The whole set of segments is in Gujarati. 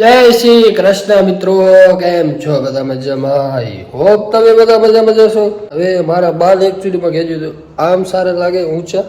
જય શ્રી કૃષ્ણ મિત્રો, કેમ છો બધા મજામાં? હોપ તમે બધા મજા મજા છો હવે મારા બાલ એકચ્યુઅલીમાં કહેજો તો આમ સારા લાગે ઊંચા?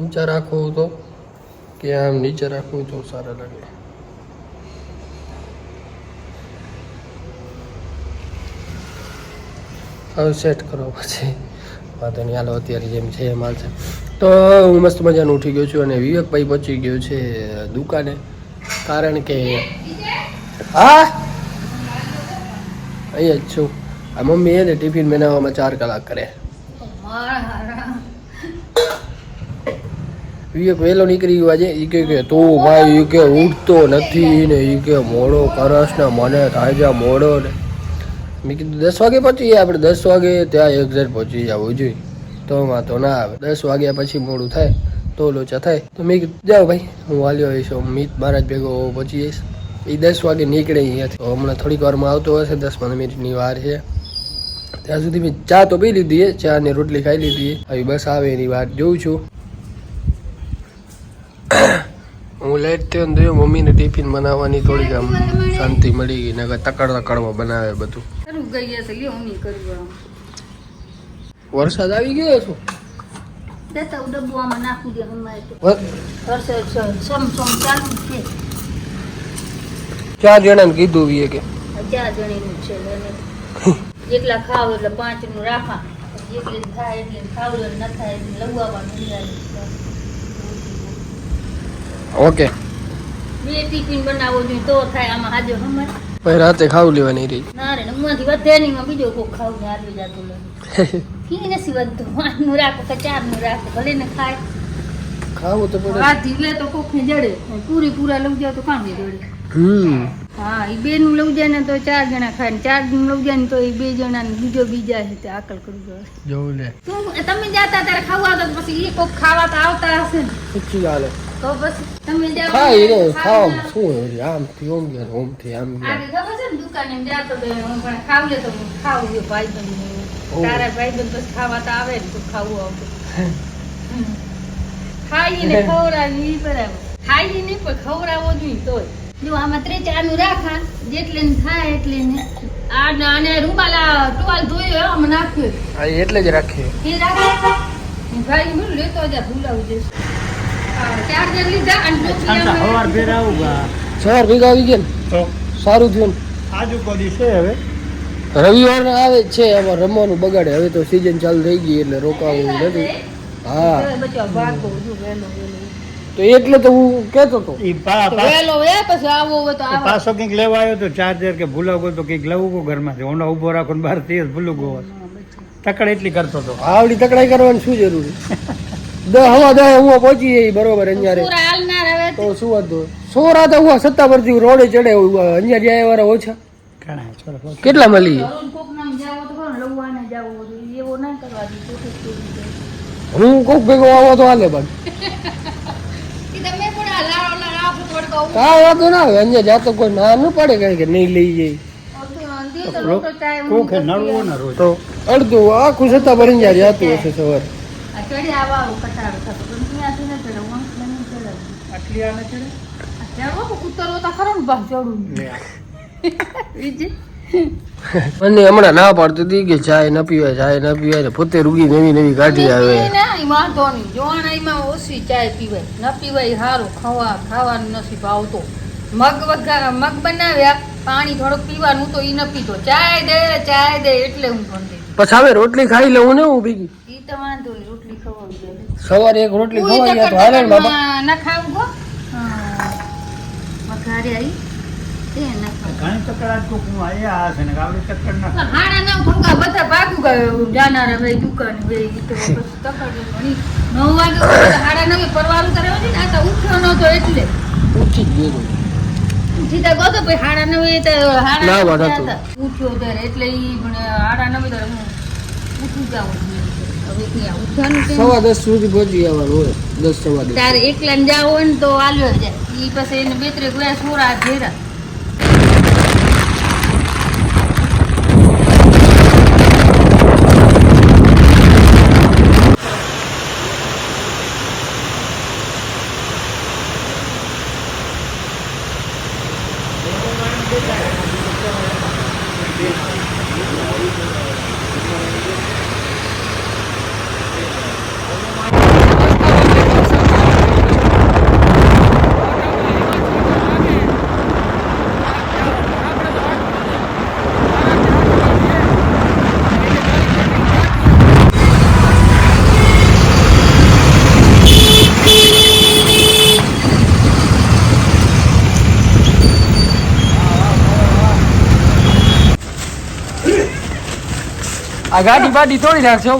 ઊંચા રાખવું તો? કે આમ નીચે રાખવું તો સારા લાગે? હવે સેટ કરો પછી. વાંધો નહીં, હાલો, અત્યારે જેમ છે એમ હાલશે તો હું મસ્ત મજાનું ઉઠી ગયો છું અને વિવેકભાઈ પહોંચી ગયો છે દુકાને. કારણ કે હા? અહીંયા જ છું. આ મમ્મી એને ટિફિન બનાવવામાં ચાર કલાક કરે. વિવેક વહેલો નીકળી ગયો આજે. એ કે તું ભાઈ એ કે ઉઠતો નથી ને એ કે મોડો કરસ ને મને થાય છે મોડો ને. મેં કીધું દસ વાગે પહોંચી જાય આપણે દસ વાગે ત્યાં એક્ઝેક્ટ પહોંચી જવું જોઈએ તો વાંધો ના આવે. દસ વાગ્યા પછી મોડું થાય. તો લોચા થાય. તો મેં કીધું જાઓ ભાઈ હું વાલ્યો આવીશ. મિત જ ભેગો પહોંચી જઈશ. એ દસ વાગે નીકળે અહીંયાથી. તો હમણાં થોડીક વારમાં આવતો હશે દસ પંદર મિનિટની વાર છે. ત્યાં સુધી મેં ચા તો પી લીધી છે ચા ને રોટલી ખાઈ લીધી છે હવે બસ આવે એની વાત જોઉં છું. હું લેટ થયો ને જોયું મમ્મીને ટિફિન બનાવવાની થોડીક આમ શાંતિ મળી ગઈ નકર તકડ તકડમાં બનાવે બધું. વરસાદ આવી ગયો છો દેતા હું ડબ્બુ આમાં નાખી દે હમણાં વરસાદ સમ સમ ચાલુ છે ચાર જણાને કીધું વીએ કે ચાર જણીનું છે જેટલા ખાવ એટલે પાંચનું રાખા જેટલી થાય એટલે ખાવું એટલે ન થાય એટલે લવવાનું ઓકે બે ટિફિન બનાવવો જોઈએ તો થાય આમાં હાજર હમણાં પછી રાતે ખાવું લેવાની રહી ના રે ઉમાંથી વધે નહીં બીજો કોક ખાવું ને આવી જતું લે કી નથી વધતું. રાખો કે ચારનું રાખો ભલે ને ખાય. ખાવું તો પડે. આ ઢીલે તો કોક ને જડે. પૂરી પૂરા લઉં જાવ તો કામ જડે હમ. હા એ બે નું લઉં જાય ને તો ચાર જણા ખાય ને ચારનું લઉં જાય ને તો એ બે જણા ને બીજો બીજા છે તે આકલ કરી જોઈએ જોવું લે. તું તમે જાતા ત્યારે ખાવા તો પછી એ કોક ખાવા તો આવતા હશે ને. પૂછી ગાલે તો પછી તમે જાવ ખાઈ રે ખાવા. શું હોય રે? આમથી ઓમ ગયા ઓમથી આમ ગયા આ ખબર છે ને દુકાને એમ જાતો તો હું પણ ખાવ લે તો ખાવ ખાવું ભાઈ ભાઈબંધ ને. તારા ભાઈબંધ પછી ખાવા તો આવે ને તો ખાવું આવતું. ખાઈને ખવડાવી ઈ બરાબર. ખાઈ નહીં પણ ખવડાવો જોઈએ તોય. જો આમાં ત્રણ ચારનું રાખા જેટલે થાય એટલે ને આ ને રૂમાલા ટુવાલ ધોયો આમ નાખ્યો. આ એટલે જ રાખીએ. એ રાખે. ભાઈ હું લેતો જા ભૂલાવું જઈશ. ચાર્જર લીધા અને ટોપલી છાંટા આમાં હવાર ફેર આવું ગા ભેગા આવી ગયા તો? સારું થયું આજુ કોદી છે હવે? રવિવાર આવે જ છે આમાં રમવાનું બગાડે. હવે તો સીઝન ચાલુ થઈ ગઈ એટલે રોકાવું નથી. હા. તો એટલે તો હું કહેતો હતો. પછી આવો હોય તો આવો. પાછો કંઈક લેવા આવ્યો તો ચાર્જર કે ભૂલો ગયો તો કંઈક લેવું ગયો ઘરમાંથી. ઓનો ઊભો રાખો ને બહારથી ભૂલું ગયો તકડ એટલી કરતો હતો આવડી તકડાઈ કરવાની શું જરૂર? દસ હવા દસ હું પહોંચી જઈ બરોબર અંજારે. તો શું વાંધો? સોરા તો હું સત્તા પરથી રોડે ચડે અંજાર જાય વાળા ઓછા. કેટલા મળી. હું કોક ભેગો આવો તો હાલે પણ ઈ આ લાડો લાડો આપો થોડુંક આવું. કા વાંધો ના આવે અંજાર જાતો કોઈ ના ન પડે કઈ કે નહીં લઈ જાય. તો અડધું આખું સત્તા પર અંજાર જાતું હશે સવારે. આટલી આને ચડે? ઉતરવો તો ખરો ને. અને હમણાં ના પાડતી હતી કે ચાય ન પીવાય ચાય ન પીવાય પોતે રૂગી નવી નવી કાઢી આવે. વાંધો નહીં. જોણાઈમાં ઓછી ચાય પીવાય. ન પીવાય સારું ખાવા ખાવાનું નથી ભાવતો મગ વગા મગ બનાવ્યા પાણી થોડુંક પીવાનું તો ઈ ન પીતો. ચાય દે ચાય દે એટલે હું ભણતી પછી હવે રોટલી ખાઈ લઉં ને હું ભેગી? ઈ તો વાંધો નહીં રોટલી ખવાવી સવારે એક રોટલી ખવાઈ તો હાલે બાબા ના ખાવું ગો. વઘારે આવી તે ના. ઘણી ચક્કર આજ કોક હું આયા હશે ને આવડી ચક્કર ના હાડા ના ભૂંગા બધા ભાગું ગયો જાનારા ભાઈ દુકાન ભાઈ તો ઘણી. નવ વાગે હાડા નવે પરવાનું કરાવ્યો છે ને આ તો ઉઠ્યો નતો એટલે ઉઠી ગયો સીધા ગયો તો પછી હાડા નવે તો હાડા ના, નવે વાત ગયા હતું. હતા. ઉઠ્યો ત્યારે એટલે ઈ પણ હાડા નવે તો હું ઉઠી જાઉં? સવા દસ સુધી પહોંચી આવવાનું હોય દસ સવા દસ તારે એકલા ને જાવ હોય ને તો આલ્યો જાય ઈ પછી એને બે ત્રણ ગયા સોરા ઘેરા આ ગાડી બાડી તોડી નાખશે.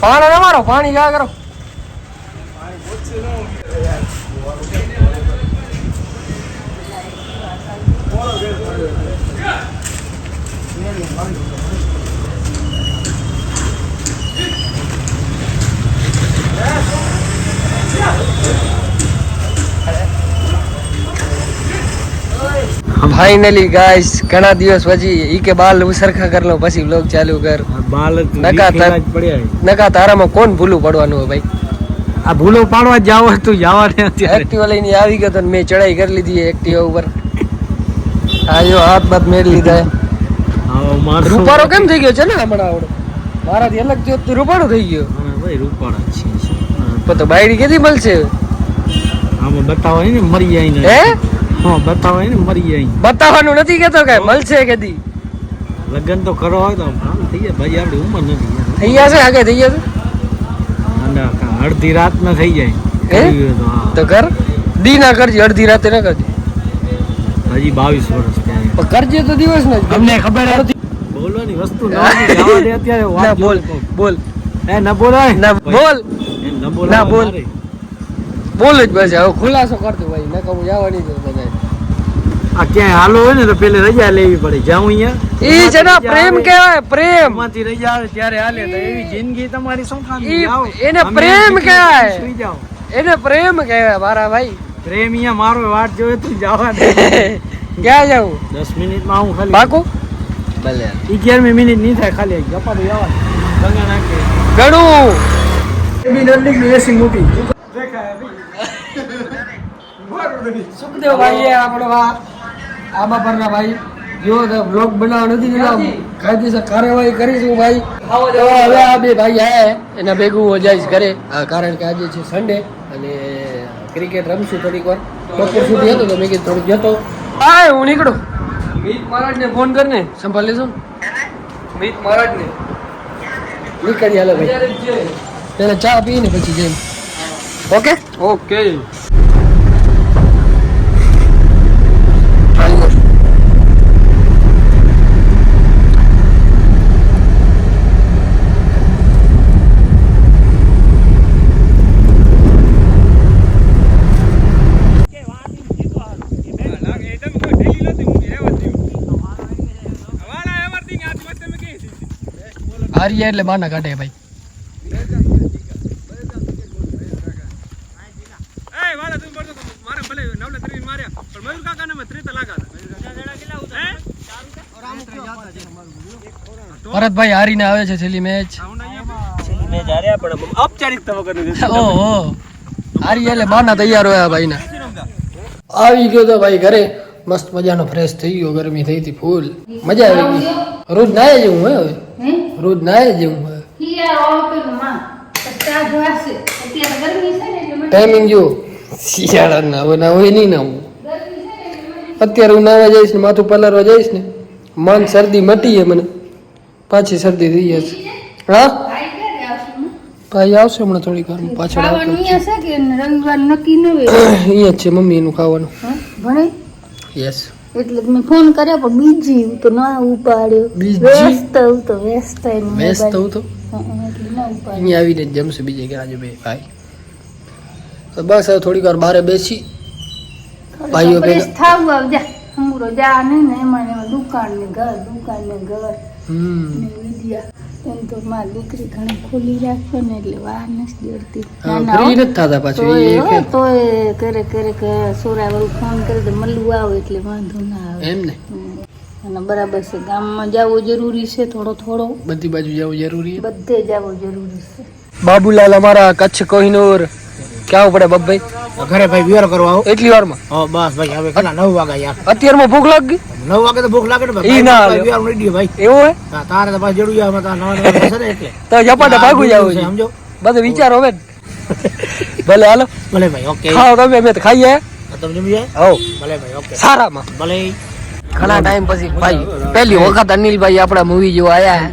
પાણી ના મારો પાણી ગા કરો ફાઇનલી ગાઈસ ઘણા દિવસ પછી ઈ કે બાલ ઉસરખા કર લઉં પછી વ્લોગ ચાલુ કર. બાલ નકા તારા નકા તારામાં કોણ ભૂલું પડવાનું હોય ભાઈ? આ ભૂલો પાડવા જાવ તું જવા ને એક્ટિવા લઈને આવી ગયો તો મેં ચડાઈ કરી લીધી એક્ટિવા ઉપર. આયો હાથ બાત મેળ લીધા રૂપારો કેમ થઈ ગયો છે ને હમણાં આવડો? મારાથી અલગ થયો તો રૂપારો થઈ ગયો. ભાઈ રૂપાળા પણ તો બાયડી કેથી મળશે? આમાં બતાવો ને મરી જાય હા? બતાવાય ને મરી જાય બતાવવાનું નથી કેતો કે મળશે કેદી લગ્ન તો કરો હોય તો આમ થઈ જાય. ભાઈ આપણી ઉંમર નથી થઈ થઈ જશે આગળ થઈ જશે? અને અડધી રાત ના થઈ જાય? તો કર. દી ના કરજે અડધી રાતે ના કરજે. હજી બાવીસ વર્ષ પણ કરજે તો દિવસ ને. અમને ખબર નથી બોલવાની વસ્તુ ન દે અત્યારે ના બોલ બોલ. એ ના બોલાય? ના બોલ. ના, બોલ. બોલ જ બસ હવે ખુલાસો કરતો ભાઈ. ના કહું જવાની જ બધા આ ક્યાંય હાલો હોય ને તો પેલે રજા લેવી પડે. જાઉં અહીંયા. ઈ છે ને પ્રેમ કહેવાય પ્રેમ. માંથી રજા આવે ત્યારે હાલે. તો એવી જિંદગી તમારી શું કામની? એને પ્રેમ કહેવાય. સુઈ જાઓ. એને પ્રેમ કહેવાય મારા ભાઈ. પ્રેમ અહીંયા મારો વાટ જોવે તું જવા દે ક્યાં જવું દસ મિનિટમાં હું ખાલી. બાકુ? ભલે. અગિયારમી મિનિટ નહીં થાય ખાલી. ગપ્પા તો જવા ગંગા નાખે. ગણું. એબી નંદી એસી મૂકી સુખદેવ ભાઈ આપણો આ આબા પરના ભાઈ જો બ્લોગ બનાવવા નથી દીધા. કાયદેસર કાર્યવાહી કરીશું ભાઈ. તો હવે આ બે ભાઈ આયા એના ભેગું હું જઈશ ઘરે. કારણ કે આજે છે સન્ડે અને ક્રિકેટ રમશું થોડીક વાર. બપોર સુધી હતો તો મેં કીધું થોડુંક જતો. હા હું નીકળું. મિત મહારાજને ફોન કરીને. સંભાળ લેજો મિત મહારાજને. નીકળી હાલો ભાઈ. પેલા ચા પીને પછી જઈને. ઓકે ઓકે હારી એટલે બાના કાઢે ભાઈ. ભરતભાઈ હારીને આવે છે છેલ્લી મેચ હારી એટલે બાના તૈયાર હોય ભાઈ ને આવી ગયો તો ભાઈ ઘરે. મસ્ત મજાનો ફ્રેશ થઈ ગયો ગરમી થઈ હતી ફૂલ મજા આવી ગઈ. રોજ નાય જેવું હોય હવે? રોજ નાય જેવું હોય. ટાઈમિંગ જો શિયાળાના હવે ના હોય નહીં ના હું અત્યારે હું નાવા જઈશ ને માથું પલારવા જઈશ ને મન શરદી મટી જાય મને. પાછી શરદી થઈ જશે. હા? ભાઈ આવશે હમણાં થોડીક વાર પાછળ અહીંયા છે. કે રવિવાર નક્કી ન હોય? અહીંયા જ છે મમ્મીનું ખાવાનું. ભણે? યસ એટલે મેં ફોન કર્યો પણ બીજી હું તો ના ઉપાડ્યો. વ્યસ્ત હું તો વ્યસ્ત વ્યસ્ત તો? અહીંયા આવીને જમશે બીજે કે આજે બે ભાઈ. તો બસ હવે થોડીક વાર બારે બેસી. ભાઈઓ બે થાવ આવજા હું જા. હમુરો જા નહીં ને એમાં ને એમાં દુકાન ને ઘર દુકાન ને ઘર. હમ. વિદ્યા એમ તો મારી દીકરી ઘણી ખોલી રાખે ને એટલે વાર નથી દોડતી પાછું કરે કરે કે ફોન કરે તો મલવું આવે એટલે વાંધો ના આવે. એમ ને? અને બરાબર છે ગામમાં જવું જરૂરી છે થોડો થોડો. બધી બાજુ જવું જરૂરી છે? બધે જવું જરૂરી છે. બાબુલાલ અમારા કચ્છ કોહિનૂર. ક્યાં પડે બબ્બાઈ ઘરે ભાઈ વિયર કરવા આવો. એટલી વારમાં? હા બસ ભાઈ હવે કેટલા નવ વાગ્યા યાર. અત્યારમાં ભૂખ લાગી? નવ વાગે તો ભૂખ લાગે ને ભાઈ. ના વિયર ઉડી ગયો ભાઈ. એવું હે તારે તો પાછું જડું આમાં તાર નવા નવા છે ને એટલે. તો જપાટા ભાગું જાવ છે સમજો. બધો વિચાર હવે. ભલે હાલો. ભલે ભાઈ ઓકે ખાઓ તમે અમે તો ખાઈએ. તમે જમી હો ભલે ભાઈ ઓકે સારામાં. ભલે. ઘણા ટાઈમ પછી ભાઈ પહેલી વખત અનિલભાઈ આપણા મૂવી જોવા આયા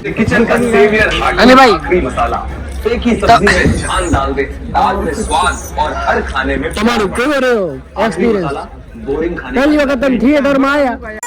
અનિલભાઈ મસાલા आखिरी मसाला एक ही सब्जी में जान डाल दे दाल में स्वाद और हर खाने में તમારું કેવો રહ્યો आखिरी એક્સપિરિયન્સ मसाला बोरिंग खाने પહેલી વખત તમે થિયેટરમાં આયા